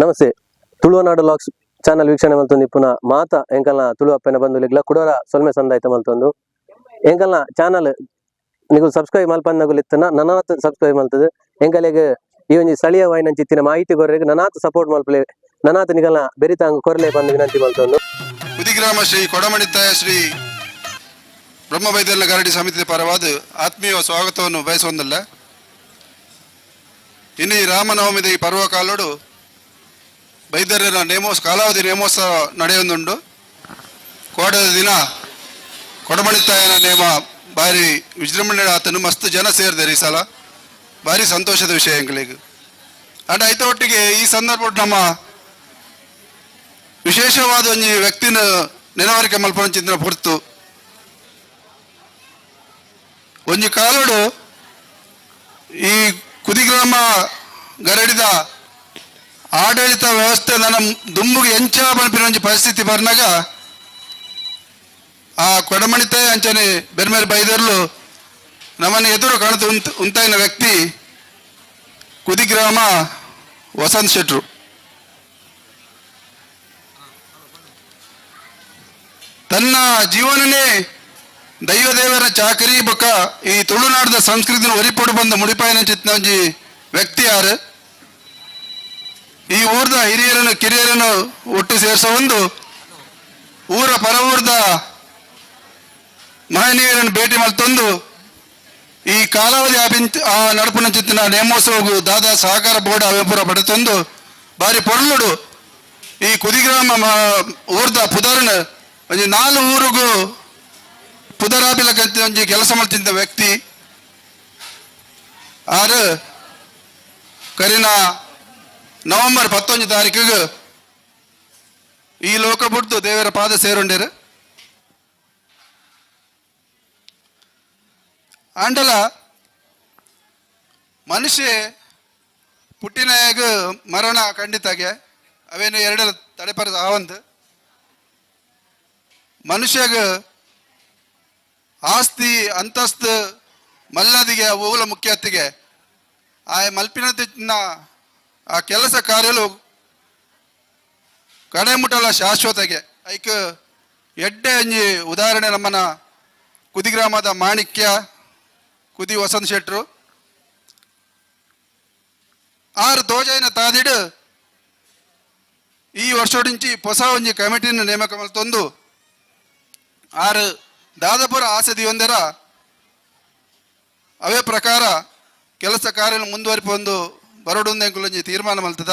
ನಮಸ್ತೆ. ತುಳುವನಾಡು LOX channel ವೀಕ್ಷಣೆ ಮಲ್ತೊಂದು ಇಪ್ಪುನ ಮಾತ ಎಂಕಲ್ನ ತುಳು ಅಪ್ಪನ ಬಂಧುಲಿಗ್ಲ ಕುಡೋರ ಸೊಲ್ಮೆ ಸಂದಾಯ್ತ ಮಲ್ತೊಂದು. ಎಂಕಲ್ನ ಚಾನಲ್ ನೀವು ಸಬ್ಸ್ಕ್ರೈಬ್ ಮಲ್ಪಂದಾಗುಲಿತ್ತನ ನನ್ನ ಸಬ್ಸ್ಕ್ರೈಬ್ ಮಲ್ತದ. ಎಂಕಲೆಗ್ ಈ ಒಂದು ಸ್ಥಳೀಯ ವಾಯಿನಂಚಿತ್ತಿನ ಮಾಹಿತಿ ಕೊರರಿಗೆ ನನಾತ್ ಸಪೋರ್ಟ್ ಮಲ್ಪಲೆ, ನನಾತ್ ನಿಗಲ್ನ ಬೆರಿತಾಂಗ ಕೊರಲೆ ಬಂದು ವಿನಂತಿ ಮಲ್ತೊಂದು. ಗ್ರಾಮ ಶ್ರೀ ಕೊಡಮಣಿತಾಯ ಶ್ರೀ ಬ್ರಹ್ಮವೈದ್ಯರ ಗರಡಿ ಸಮಿತಿ ಪರವಾದ ಆತ್ಮೀಯ ಸ್ವಾಗತವನ್ನು ಬಯಸುವಂದಲ್ಲ. ಇನ್ನು ಈ ರಾಮನವಮಿದ ಈ ಪರ್ವ ವೈದ್ಯರ ನೇಮೋಸ್, ಕಾಲಾವಧಿ ನೇಮೋತ್ಸವ ನಡೆಯೊಂದುಂಡು ಕೋಡದ ದಿನ ಕೊಡಮಳಿತಾಯನ ನೇಮ ಭಾರಿ ವಿಜೃಂಭಣೆ ಆತನು ಮಸ್ತ್ ಜನ ಸೇರಿದ್ದಾರೆ ಈ ಸಲ. ಭಾರಿ ಸಂತೋಷದ ವಿಷಯ ಎಂಗಳಿಗೆ ಅಂಡ್ ಐತ ಒಟ್ಟಿಗೆ ಈ ಸಂದರ್ಭ ನಮ್ಮ ವಿಶೇಷವಾದ ಒಂದು ವ್ಯಕ್ತಿನ ನೆನವರಿಕೆ ಮಲ್ಪಂಚಿನ ಹೊರತು ಒಂದು ಕಾಲಡು ಈ ಕುದಿಗ್ರಾಮ ಗರಡಿದ ಆಡಳಿತ ವ್ಯವಸ್ಥೆ ನನ್ನ ದುಂಬುಗೆ ಎಂಚ ಬಲ್ಪಿನ ಒಂಜಿ ಪರಿಸ್ಥಿತಿ ಬರ್ನಾಗ ಆ ಕೊಡಮಣಿತೆ ಅಂಚನೆ ಬೇರೆ ಬೇರೆ ಬೈದರ್ಲು ನಮ್ಮನ್ನು ಎದುರು ಕಾಣುತ್ತ ಉಂತ್ ಉಂತಾಯಿನ ವ್ಯಕ್ತಿ ಕುದಿಗ್ರಾಮ ವಸಂತ್ ಶೆಟ್ರು ತನ್ನ ಜೀವನನೇ ದೈವದೇವರ ಚಾಕರಿ ಬೊಕ್ಕ ಈ ತುಳುನಾಡದ ಸಂಸ್ಕೃತಿನ ಒರಿಪೊಡು ಬಂದ ಮುಡಿಪಾಯಿನ ಚಿತ್ನ ಒಂಜಿ ವ್ಯಕ್ತಿ ಯಾರು ಈ ಊರ್ದ ಹಿರಿಯರನ್ನು, ಕಿರಿಯರನ್ನು ಒಟ್ಟು ಸೇರಿಸೋ ಒಂದು ಊರ ಪರ ಊರ್ದ ಮಹನೀಯರನ್ನು ಭೇಟಿ ಮಲ್ತೊಂದು ಈ ಕಾಲಾವಧಿ ಆ ನಡಪನ ಚಿತ್ತಿನ ನೇಮೋತ್ಸವಗೂ ದಾದಾ ಸಹಕಾರ ಬೋರ್ಡ್ ಅವೆಪುರ ಪಡೆತಂದು ಬಾರಿ ಪೊರ್ಲುಡು ಈ ಕುದಿಗ್ರಾಮ ಊರ್ದ ಪುದರ್ನ ಒಂಜಿ ನಾಲ್ ಊರಿಗೂ ಪುದರಾಭಿಲ ಒಂಜಿ ಕೆಲಸ ಮಾಡ್ತಿದ್ದ ವ್ಯಕ್ತಿ. ಆರು ಕರಿನ ನವೆಂಬರ್ ಪತ್ತೊಂದು ತಾರೀಕಿಗೆ ಈ ಲೋಕ ಬಿಟ್ಟು ದೇವರ ಪಾದ ಸೇರುಂಡೇರು. ಆಂಡಲ ಮನುಷ್ಯ ಪುಟ್ಟಿನಾಗ ಮರಣ ಖಂಡಿತಾಗೆ, ಅವೇನು ಎರಡೆಲ್ಲ ತಡೆಪರದ ಆವಂದು ಮನುಷ್ಯಗ ಆಸ್ತಿ, ಅಂತಸ್ತು, ಮಲ್ಲದಿಗೆ ಓಲ ಮುಖ್ಯತ್ತಿಗೆ, ಆ ಮಲ್ಪಿನ ಆ ಕೆಲಸ ಕಾರ್ಯಲು ಕಡೆ ಮುಟ್ಟಲ್ಲ ಶಾಶ್ವತಗೆ. ಐಕ್ ಎಡ್ಡೆ ಅಂಜಿ ಉದಾಹರಣೆ ನಮ್ಮನ ಕುದಿಗ್ರಾಮದ ಮಾಣಿಕ್ಯ ಕುದಿ ವಸಂತ ಶೆಟ್ರು. ಆರು ದೋಜೈನ ತಾದಿಡು ಈ ವರ್ಷದಿಂಚಿ ಹೊಸ ಒಂಜಿ ಕಮಿಟಿನ ನೇಮಕ ಮಲ್ತೊಂದು ಆರು ದಾದಾಪುರ ಆಸದಿ ಒಂದರ ಅವೇ ಪ್ರಕಾರ ಕೆಲಸ ಕಾರ್ಯ ಮುಂದುವರಿಪೊಂದು ಬರೋಡೊಂದು ಒಂಜಿ ತೀರ್ಮಾನ ಮಲ್ತದ